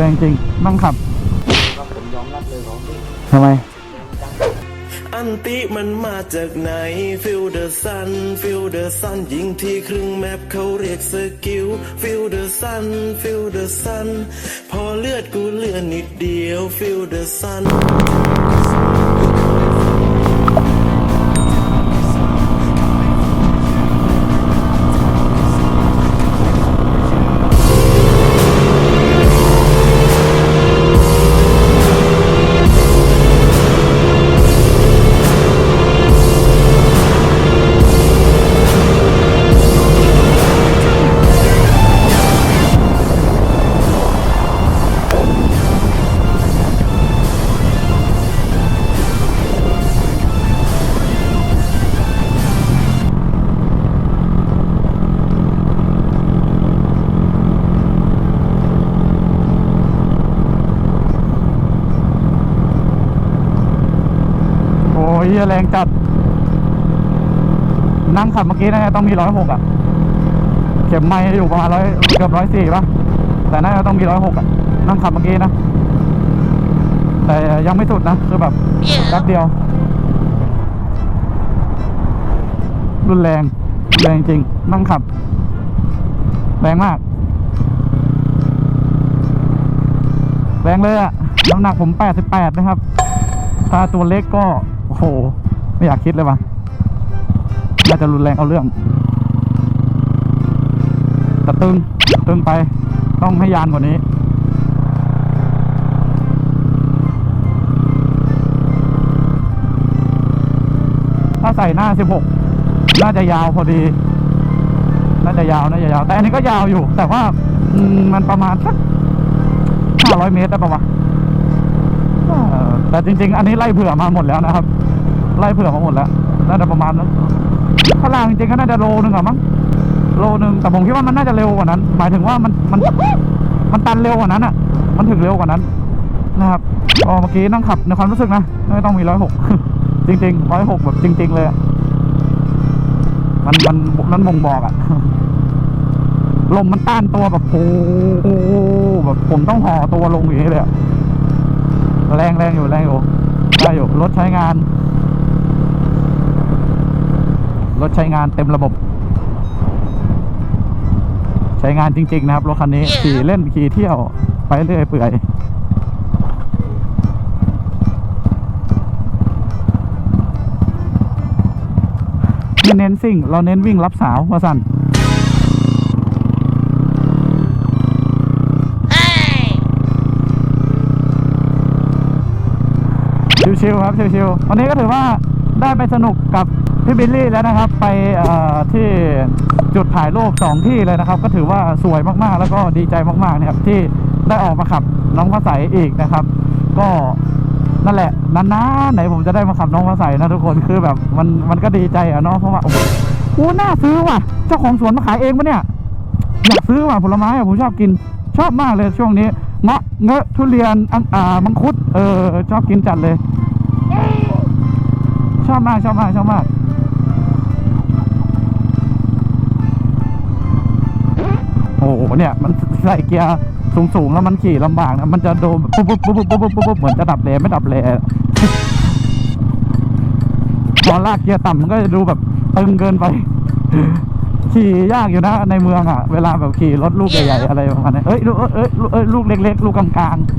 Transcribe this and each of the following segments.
แรงจริงนั่งขับทำไม อันติมันมาจากไหนฟิลเดอร์ซันฟิลเดอร์ซันยิงที่ครึ่งแมปเขาเรียกสกิลฟิลเดอร์ซันฟิลเดอร์ซันพอเลือดกูเลือนนิดเดียวฟิลเดอร์ซัน เหี้ยแรงจัด นั่งขับเมื่อกี้นะต้องมีร้อยหกอะ เข็มไม้อยู่ประมาณร้อยเกือบร้อยสี่ป่ะ แต่น่าจะต้องมีร้อยหกอะ นั่งขับเมื่อกี้นะ แต่ยังไม่สุดนะ คือแบบแป๊บเดียว รุนแรง แรงจริง นั่งขับ แรงมาก แรงเลยอะน้ำหนักผมแปดสิบแปดนะครับ ถ้าตัวเล็กก็ โอ้โห ไม่อยากคิดเลยว่ะน่าจะรุนแรงเอาเรื่องแต่ตึงตึงไป ต้องให้ยานกว่านี้ถ้าใส่หน้า 16 น่าจะยาวพอดี น่าจะยาว น่าจะยาว แต่อันนี้ก็ยาวอยู่ แต่ว่ามันประมาณสัก 500 เมตรได้ปะวะแต่จริง ๆ อันนี้ไล่เผื่อมาหมดแล้วนะครับ ไล่เผื่อมาหมดแล้วน่าจะประมาณนั้นข้าล่างจริงๆก็น่าจะโลนึงอะมั้งโลนึงแต่ผมคิดว่ามันน่าจะเร็วกว่านั้น หมายถึงว่ามันมันมันตันเร็วกว่านั้นอะมันถึงเร็วกว่านั้นนะครับอ๋อเมื่อกี้นั่งขับในความรู้สึกนะไม่ต้องมีร้อยหกจริงๆร้อยหกแบบจริง ๆ เลยมันมันมันบ่งบอกอะลมมันต้านตัวแบบโอ้โหแบบผมต้องห่อตัวลงอย่างนี้เลยแรงแรงอยู่แรงอยู่ได้อยู่รถใช้งาน รถใช้งานเต็มระบบ ใช้งานจริง ๆ นะครับรถคันนี้ขี่เล่นขี่เที่ยวไปเรื่อยเปื่อยไม่เน้นซิ่ง เราเน้นวิ่งรับสาวมาสั่นชิวๆครับชิวๆวันนี้ก็ถือว่าได้ไปสนุกกับ พี่บิลลี่แล้วนะครับ ไปที่จุดถ่ายรูปสองที่เลยนะครับ ก็ถือว่าสวยมากๆ แล้วก็ดีใจมากๆนะครับที่ได้ออกมาขับน้องพระใสอีกนะครับ ก็นั่นแหละนานๆไหนผมจะได้มาขับน้องพระใสนะทุกคนคือแบบมันมันก็ดีใจอะเนาะเพราะว่าโอ้โหน่าซื้อว่ะ เจ้าของสวนมาขายเองปะเนี่ยอยากซื้อว่ะผลไม้อะผมชอบกินชอบมากเลยช่วงนี้เงาะเงอะทุเรียนอ่ามังคุดเออชอบกินจัดเลย ชอบมากชอบมากชอบมาก หเนี่ยมันใส่เกียร์สูงๆแล้วมันขี่ลำบากนะมันจะโดนปุ๊บปุ๊บปุ๊บปุ๊บปุ๊บปุ๊บปุ๊บเหมือนจะดับเลยไม่ดับเลยตอนลากเกียร์ต่ำมันก็จะดูแบบตึงเกินไป ขี่ยากอยู่นะในเมืองอะ เวลาแบบขี่รถลูกใหญ่ๆอะไรประมาณนี้เอ้ยลูกเอ้ยเอ้ยเอ้ยลูกเล็กๆ ลูกกลางๆ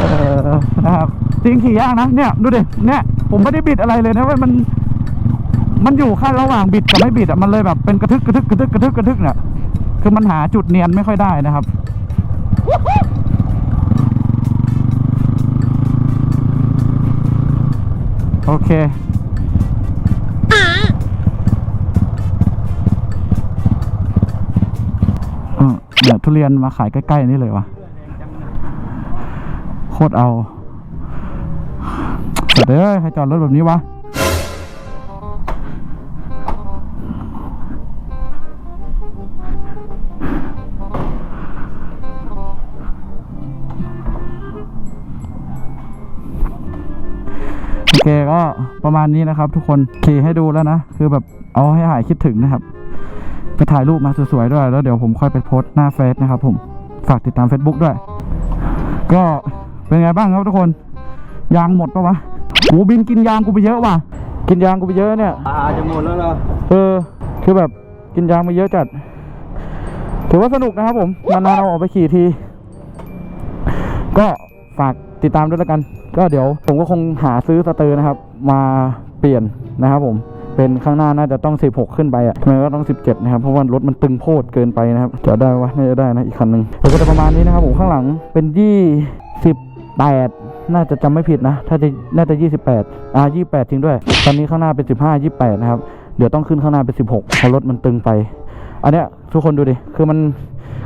เออนะครับจริงขี่ยากนะเนี่ย ดูดิเนี่ยผมไม่ได้บิดอะไรเลยนะเว่ามัน มันอยู่ขั้นระหว่างบิดกับไม่บิดอะมันเลยแบบเป็นกระทึกกระทึกกระทึกกระทึกกระทึกเนี่ยคือมันหาจุดเนียนไม่ค่อยได้นะครับโอเคเนี่ยทุเรียนมาขายใกล้ ๆ นี่เลยวะโคตรเอาแต่เด้อใครจอดรถแบบนี้วะ ก็ประมาณนี้นะครับ ทุกคนขี่ให้ดูแล้วนะ คือแบบเอาให้หายคิดถึงนะครับ ไปถ่ายรูปมาสวยๆด้วย แล้วเดี๋ยวผมค่อยไปโพสต์หน้าเฟซนะครับผมฝากติดตาม Facebook ด้วย ก็เป็นไงบ้างครับทุกคน ยางหมดปะวะโหบินกินยางกูไปเยอะว่ะ กินยางกูไปเยอะเนี่ยตาจะหมดแล้วเหรอเออ คือแบบกินยางมาเยอะจัด ถือว่าสนุกนะครับผมนานๆเอาออกไปขี่ที ก็ฝาก ติดตามด้วยแล้วกัน ก็เดี๋ยวผมก็คงหาซื้อสเตอร์นะครับ มาเปลี่ยนนะครับผมเป็นข้างหน้าน่าจะต้อง 16 ขึ้นไปอะมันก็ต้อง 17 นะครับ เพราะว่ารถมันตึงโพดเกินไปนะครับ จะได้วะน่าจะได้นะอีกคันหนึ่งเดี๋ยวก็จะประมาณนี้นะครับผมข้างหลังเป็น28น่าจะจำไม่ผิดนะ ถ้าจะน่าจะ 28 อ่า 28 จริงด้วย ตอนนี้ข้างหน้าเป็น 15 28 นะครับ เดี๋ยวต้องขึ้นข้างหน้าเป็น 16เพราะรถมันตึงไป อันเนี้ยทุกคนดูดิ คือมัน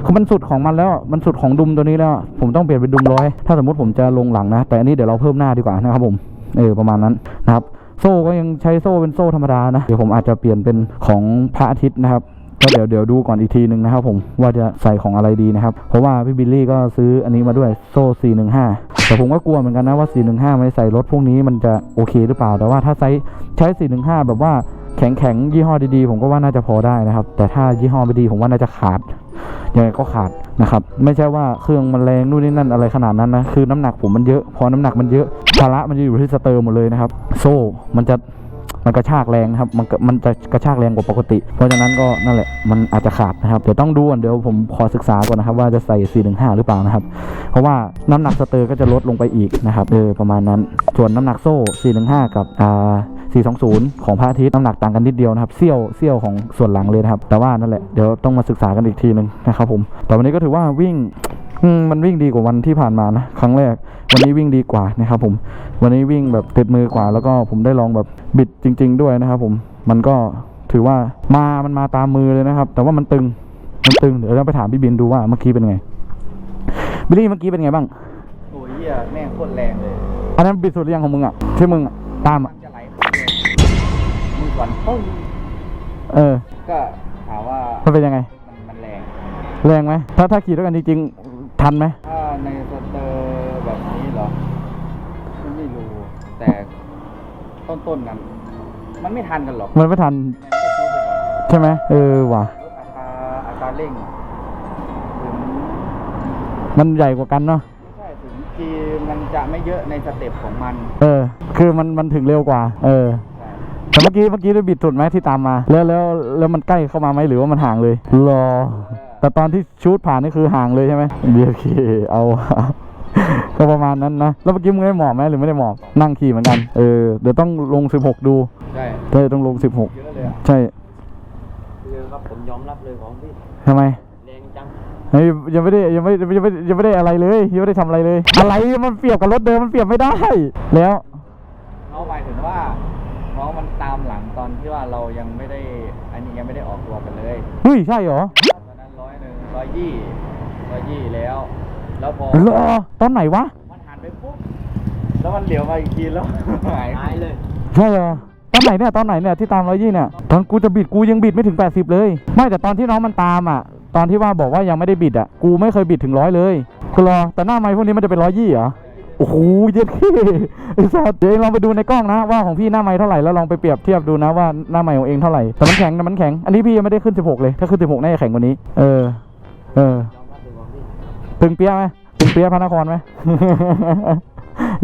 คือมันสุดของมันแล้ว มันสุดของดุมตัวนี้แล้ว ผมต้องเปลี่ยนเป็นดุมร้อย ถ้าสมมติผมจะลงหลังนะ แต่อันนี้เดี๋ยวเราเพิ่มหน้าดีกว่านะครับผม เออประมาณนั้นนะครับ โซ่ก็ยังใช้โซ่เป็นโซ่ธรรมดานะ เดี๋ยวผมอาจจะเปลี่ยนเป็นของพระอาทิตย์นะครับก็เดี๋ยวเดี๋ยวดูก่อนอีกทีหนึ่งนะครับผมว่าจะใส่ของอะไรดีนะครับ เพราะว่าพี่บิลลี่ก็ซื้ออันนี้มาด้วยโซ่ 415 แต่ผมก็กลัวเหมือนกันนะว่า 415 ไม่ใส่รถพวกนี้มันจะโอเคหรือเปล่า แต่ว่าถ้าใช้ใช้ 415 แบบว่า แข็งแข็งๆยี่ห้อดีๆ ผมก็ว่าน่าจะพอได้นะครับ แต่ถ้ายี่ห้อไม่ดีผมว่าน่าจะขาดยังไงก็ขาดนะครับ ไม่ใช่ว่าเครื่องมันแรงนู่นนี่นั่นอะไรขนาดนั้นนะคือน้ำหนักผมมันเยอะพอน้ำหนักมันเยอะภาระมันจะอยู่ที่สเตอร์หมดเลยนะครับ โซ่มันจะมันกระชากแรงครับ มันมันจะกระชากแรงกว่าปกติ เพราะฉะนั้นก็นั่นแหละ มันอาจจะขาดนะครับ เดี๋ยวต้องดูก่อนเดี๋ยวผมขอศึกษาก่อนนะครับ ว่าจะใส่ 415 หรือเปล่านะครับ เพราะว่าน้ำหนักสเตอร์ก็จะลดลงไปอีกนะครับ เออ ประมาณนั้น ส่วนน้ำหนักโซ่ 415 กับอ่า 420 ของพระอาทิตย์น้ำหนักต่างกันนิดเดียวนะครับเสี้ยวเสี้ยวของส่วนหลังเลยนะครับ แต่ว่านั่นแหละเดี๋ยวต้องมาศึกษากันอีกทีหนึ่งนะครับผมแต่วันนี้ก็ถือว่าวิ่งอืมมันวิ่งดีกว่าวันที่ผ่านมานะครั้งแรก วันนี้วิ่งดีกว่านะครับผมวันนี้วิ่งแบบติดมือกว่า แล้วก็ผมได้ลองแบบบิดจริง ๆ ด้วยนะครับผมมันก็ถือว่ามามันมาตามมือเลยนะครับ แต่ว่ามันตึงมันตึงเดี๋ยวเราไปถามพี่บินดูว่าเมื่อกี้เป็นไงบิลลี่เมื่อกี้เป็นไงบ้างโอ้ยเหี้ยแม่งโคตรแรงเลยอันนั้นบิดสุดหรือยังของมึงอะที่มึงอะตามมัอะนจะไหลมือ ก่อนปุ้งเออ ก็ถามว่ามันเป็นยังไง มันมันแรง แรงไหมถ้าถ้าขี่ด้วยกันจริงๆ ทันไหมถ้าในสเตอร์แบบนี้เหรอไม่รู้ แต่ต้นๆนั้นมันไม่ทันกันหรอกมันไม่ทันมันก็ชูไปก่อนใช่ไหมเออว่ะลดอัตราอัตราเร่งถึงมันใหญ่กว่ากันเนาะไม่ใช่ถึงจีมันจะไม่เยอะในสเต็ปของมัน เออ คือมันมันถึงเร็วกว่า เออใช่ แต่เมื่อกี้เมื่อกี้ได้บิดสุดไหมที่ตามมา แล้วแล้วแล้วมันใกล้เข้ามาไหมหรือว่ามันห่างเลยรอ แต่ตอนที่ชูดผ่านนี่คือห่างเลยใช่ไหมเบียร์เคเอาก็ประมาณนั้นนะ แล้วเมื่อกี้มึงได้หมอบไหมหรือไม่ได้หมอบ นั่งขี่เหมือนกัน เออ เดี๋ยวต้องลง 16 ดู ใช่ใช่ต้องลงเยอะเลยอะ16ใช่เยอะครับผมยอมรับเลยของพี่ทำไม แรงจังเฮ้ยยังไม่ได้ยังไม่ยังไม่ยังไม่ได้อะไรเลย ยังไม่ได้ทำอะไรเลย อะไรมันเปรียบกับรถเดิมมันเปรียบไม่ได้ แล้วเขาหมายถึงว่า น้องมันตามหลังตอนที่ว่าเรายังไม่ได้ อันนี้ยังไม่ได้ออกตัวกันเลย เฮ้ย ใช่เหรอตอนนั้นร้อยหนึ่งร้อยยี่ร้อยยี่แล้ว แล้วพอเหรอตอนไหนวะ มันหันไปปุ๊บ แล้วมันเหลียวมาอีกทีแล้วหายหายเลย ใช่เหรอตอนไหนเนี่ยตอนไหนเนี่ยที่ตามร้อยยี่เนี่ยตอนกูจะบิดกูยังบิดไม่ถึง 80 เลย ไม่แต่ตอนที่น้องมันตามอะ ตอนที่ว่าบอกว่ายังไม่ได้บิดอะกูไม่เคยบิดถึงร้อยเลยคุณรอแต่หน้าไม้พวกนี้มันจะเป็นร้อยยี่เหรอโอ้โหเย็ดขี้ไอ้สัสเดี๋ยวลองไปดูในกล้องนะว่าของพี่หน้าไม้เท่าไหร่แล้วลองไปเปรียบเทียบดูนะว่าหน้าไม้ของเองเท่าไหร่แต่มันแข็งแต่มันแข็งอันนี้พี่ยังไม่ได้ขึ้น 16 เลย ถ้าขึ้น 16 น่าจะแข็งกว่านี้ เออ เออ ตึงเปี้ยไหมตึงเปี้ยพระนครไหม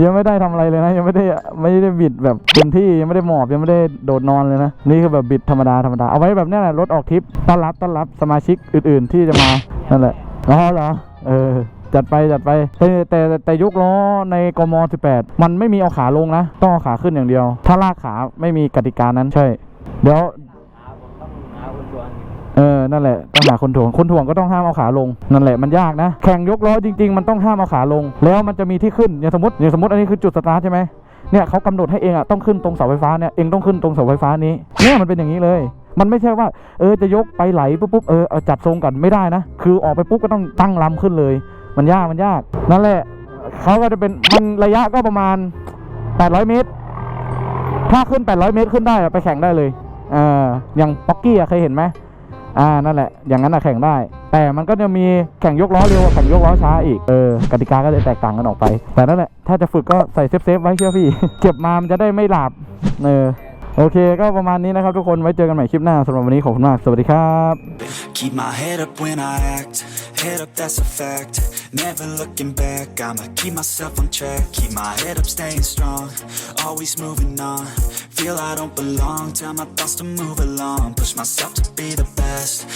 ยังไม่ได้ทำอะไรเลยนะ ยังไม่ได้ไม่ได้บิดแบบเต็มที่ยังไม่ได้หมอบยังไม่ได้โดดนอนเลยนะ นี่คือแบบบิดธรรมดาธรรมดาเอาไว้แบบนี้แหละรถออกทริปต้อนรับต้อนรับสมาชิกอื่น ๆ ที่จะมานั่นแหละอ๋อเหรอเออ จัดไปจัดไปแต่แต่แต่ยกล้อในกม 18 มันไม่มีเอาขาลงนะ ต้องเอาขาขึ้นอย่างเดียว ถ้าลากขาไม่มีกติกานั้นใช่ เดี๋ยวเออ นั่นแหละ ต้องหาคนถ่วง คนถ่วงก็ต้องห้ามเอาขาลง นั่นแหละ มันยากนะ แข่งยกล้อจริง ๆ มันต้องห้ามเอาขาลง แล้วมันจะมีที่ขึ้น อย่างสมมติ อย่างสมมติอันนี้คือจุดสตาร์ทใช่ไหมเนี่ยเขากำหนดให้เองอะต้องขึ้นตรงเสาไฟฟ้าเนี่ย เองต้องขึ้นตรงเสาไฟฟ้านี้ เนี่ยมันเป็นอย่างนี้เลย มันไม่ใช่ว่า เออ จะยกไปไหลปุ๊บปุ๊บเออ จัดทรงกันไม่ได้นะ คือออกไปปุ๊บก็ต้องตั้งลำขึ้นเลย มันยากมันยาก นั่นแหละเขาก็จะเป็นมันระยะก็ประมาณ 800 เมตร ถ้าขึ้น 800 เมตรขึ้นได้ไปแข่งได้เลยเอออย่างป๊อกกี้เคยเห็นไหมอ่านั่นแหละ อย่างนั้นแข่งได้ แต่มันก็จะมีแข่งยกล้อเร็วแข่งยกล้อช้าอีกเออกติกาก็จะแตกต่างกันออกไป แต่นั่นแหละถ้าจะฝึกก็ใส่เซฟๆไว้เชื่อพี่ เก็บมามันจะได้ไม่หลับเออโอเค ก็ประมาณนี้นะครับทุกคน ไว้เจอกันใหม่คลิปหน้าสำหรับวันนี้ขอบคุณมาก สวัสดีครับ Never looking back, I'ma keep myself on track Keep my head up, staying strong, always moving on. Feel I don't belong, tell my thoughts to move along Push myself to be the best,